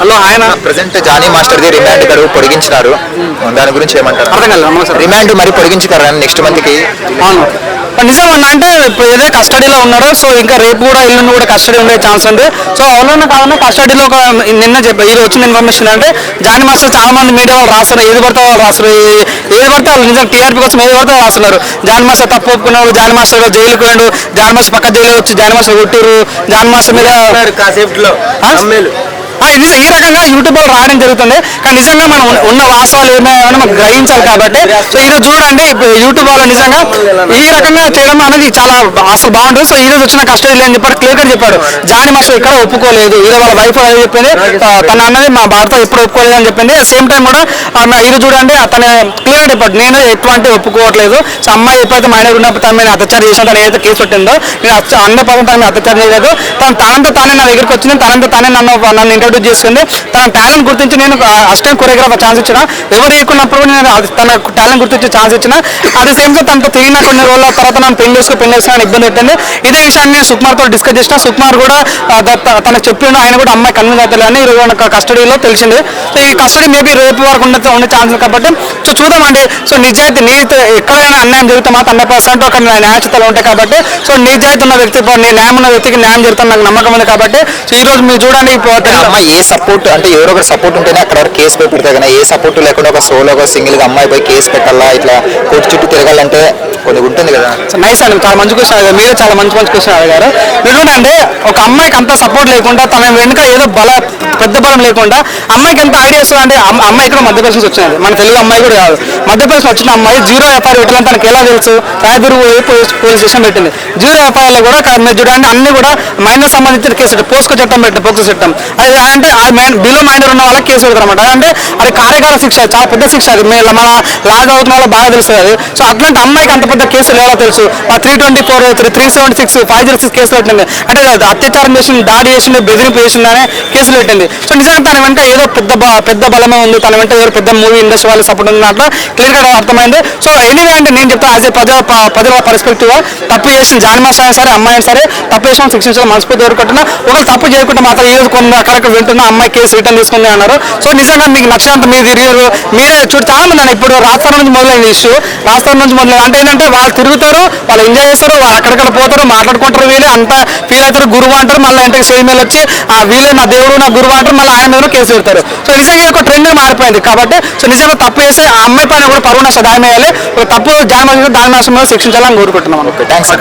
Hello ఆయన present Jani master the remand గడువు పొడిగించినారు. దాని గురించి ఏమంటారు? అర్థం కాలేదు రిమాండ్ మరి పొడిగించుతారు నెక్స్ట్ మంత్కి అవును నిజం అన్న అంటే ఇప్పుడు ఏదో కస్టడీలో ఉన్నారు సో ఇంకా రేపు కూడా ఎల్లుండి కూడా కస్టడీ ఉండే ఛాన్స్ ఉంది. సో అవునన్నా కాదన్నా కస్టడీలో ఒక నిన్న చెప్ప ఇది వచ్చిన ఇన్ఫర్మేషన్ అంటే జానీ మాస్టర్ చాలా మంది మీడియా వాళ్ళు రాస్తారు ఏది పడితే వాళ్ళు రాస్తారు ఏది పడితే వాళ్ళు నిజం టీఆర్పీ కోసం ఏది పడితే రాస్తున్నారు. జానీ మాస్టర్ తప్పు ఒప్పుకున్నాడు జానీ మాస్టర్ జైలుకి పోయాడు జానీ మాస్టర్ పక్క జైలు వచ్చి జానీ మాస్టర్ కొట్టిరు జానీ మాస్టర్ మీద కాసేపులో ఇది ఈ రకంగా యూట్యూబ్లో రావడం జరుగుతుంది. కానీ నిజంగా మనం ఉన్న- ఉన్న వాస్తవాలు ఏమైనా మనం గ్రహించాలి కాబట్టి సో ఈరోజు చూడండి యూట్యూబ్ వాళ్ళు నిజంగా ఈ రకంగా చేయడం అనేది చాలా అసలు బాగుంటుంది. సో ఈ రోజు వచ్చిన కష్టం అని చెప్పాడు క్లియర్గా చెప్పాడు. జాని మాస్టర్ ఇక్కడ ఒప్పుకోలేదు. ఈరోజు వాళ్ళ వైఫ్ అదే చెప్పింది. తన అన్నది మా భర్త ఎప్పుడు ఒప్పుకోలేదు అని చెప్పింది. సేమ్ టైం కూడా ఈరోజు చూడండి అతను క్లియర్గా చెప్పాడు. నేను ఎటువంటి ఒప్పుకోవట్లేదు. సో అమ్మాయి ఎప్పుడైతే మైనర్ ఉన్నప్పుడు తన మీద అత్యాచారం చేసిన తను ఏదైతే కేసు పెట్టిందో నేను అన్న పదం తన మీద అత్యాచారం చేయలేదు. తను తనంతా తానే నా దగ్గరికి వచ్చింది. తనంతా తానే నన్ను నన్ను ఇంట్రడ్యూస్ చేసుకుంది. తన టాలెంట్ గుర్తించి నేను అసిస్టెంట్ కొరియోగ్రాఫర్ ఛాన్స్ ఇచ్చిన. ఎవరు వేయకున్నప్పుడు నేను అది తన టాలెంట్ గుర్తించి ఛాన్స్ ఇచ్చిన. అదే సేమ్గా తనతో తిరిగిన కొన్ని రోజుల తర్వాత నన్ను పెళ్ళి చేసుకుని పెళ్ళి చేసిన ఇబ్బంది పెట్టింది. ఇదే విషయాన్ని నేను సుకుమార్తో డిస్కస్ చేసిన. సుకుమార్ కూడా తనకు చెప్పిండు ఆయన కూడా అమ్మాయి కన్విన్స్ అవుతుంది అని ఈరోజు కస్టడీలో తెలిసింది. సో ఈ కస్టడీ మేబీ రేపు వరకు ఉండే ఉండే ఛాన్స్ కాబట్టి సో చూద్దామండి. సో నిజాయితీ నీతి ఎక్కడైనా అన్యాయం జరిగితే మాత్రం హండ్రెడ్ పర్సెంట్ ఒక న్యాయచితలు ఉంటాయి కాబట్టి సో నిజాయితీ ఉన్న వ్యక్తి నీ న్యాయం ఉన్న వ్యక్తికి న్యాయం జరుగుతుంది నాకు నమ్మకం ఉంది కాబట్టి సో ఈ రోజు మీరు చూడండి అమ్మాయి ఏ సపోర్ట్ అంటే ఎవరో ఒకరు సపోర్ట్ ఉంటేనే అక్కడ వరకు కేసు పోయి పెడతాయి కానీ ఏ సపోర్ట్ లేకుండా ఒక సోలోగా సింగిల్గా అమ్మాయి పోయి కేసు పెట్టాలా ఇట్లా కోర్టు చుట్టూ తిరగాలంటే కొన్ని ఉంటుంది కదా. నైస్ అండి చాలా మంచి క్వశ్చన్ అడిగారు. మీరే చాలా మంచి మంచి క్వశ్చన్ అడిగారు. మీరు చూడండి ఒక అమ్మాయికి అంత సపోర్ట్ లేకుండా తన వెనుక ఏదో బల పెద్ద బలం లేకుండా అమ్మాయికి ఎంత ఐడియా వస్తుంది అంటే అమ్మ- అమ్మాయి ఇక్కడ మధ్యప్రదేశ్ నుంచి వచ్చినది మన తెలుగు అమ్మాయి కూడా కాదు. మధ్యప్రదేశ్ వచ్చిన అమ్మాయి జీరో ఎఫ్ఐఆర్ పెట్టాలని తనకి ఎలా తెలుసు? రాయదుర్గు పోలీస్ పోలీస్ స్టేషన్ పెట్టింది. జీరో వ్యాపారాలు కూడా మీరు చూడండి అన్ని కూడా మైనర్ సంబంధించిన కేసు పోస్కో చట్టం పెట్టిన పోక్సో చట్టం. అది అంటే ఆ బిలో మైనర్ ఉన్న వాళ్ళకి కేసు పెడతారు అనమాట అంటే అది కార్యకాల శిక్ష చాలా పెద్ద శిక్ష అది. మన లా చదువుతున్న వాళ్ళు బాగా తెలుస్తుంది అది. సో అట్లాంటి అమ్మాయికి అంత పెద్ద కేసులు ఎలా తెలుసు? Three twenty four three three seventy six five zero six కేసులు పెట్టింది. అంటే అత్యాచారం చేసింది దాడి చేసింది బెదిరింపు చేసింది అనే కేసులు పెట్టింది. సో నిజంగా తన వెంట ఏదో పెద్ద పెద్ద బలమే ఉంది. తన వెంట ఏదో పెద్ద మూవీ ఇండస్ట్రీ వాళ్ళు సపోర్ట్ ఉంది అట్లా క్లియర్గా అర్థమైంది. సో ఎనీవే అంటే నేను చెప్తాను యాజ్ ఏ ప్రజల ప- ప్రజల పర్స్పెక్టివ్ తప్పు చేసిన జానిమాస్ అయినా సరే అమ్మాయి అయినా సరే తప్పు చేసిన శిక్షించడం మనస్ఫూర్తి కోరుకుంటున్నా. ఒకరు తప్పు చేయకుండా మాత్రం ఏదో కొన్ని అక్కడక్కడ వింటున్నా అమ్మాయి కేసు రిటర్న్ తీసుకుంది అన్నారు. సో నిజంగా మీకు నచ్చినంత మీది తిరిగారు మీరే చూడు చాలా మంది ఇప్పుడు రాష్ట్రం నుంచి మొదలైన ఇష్యూ రాష్ట్రం నుంచి మొదలైన అంటే ఏంటంటే వాళ్ళు తిరుగుతారు వాళ్ళు ఎంజాయ్ చేస్తారు వాళ్ళు అక్కడిక్కడ పోతారు మాట్లాడుకుంటారు వీళ్ళే అంతా ఫీల్ అవుతారు. గురువు అంటారు మళ్ళీ ఇంటికి సేమ్ వచ్చి ఆ వీళ్ళే నా దేవుడు నా గురువు అంటారు మళ్ళీ ఆయన మీద కేసు పెడతారు. సో నిజంగా ఇది ఒక ట్రెండ్ మారిపోయింది కాబట్టి సో నిజంగా తప్పు చేస్తే ఆ అమ్మాయి పైన కూడా పరువు నష్టం దాని వేయాలి తప్పు జామ దాని నష్టం మీద శిక్షించాలని కోరుకుంటున్నాం థ్యాంక్స్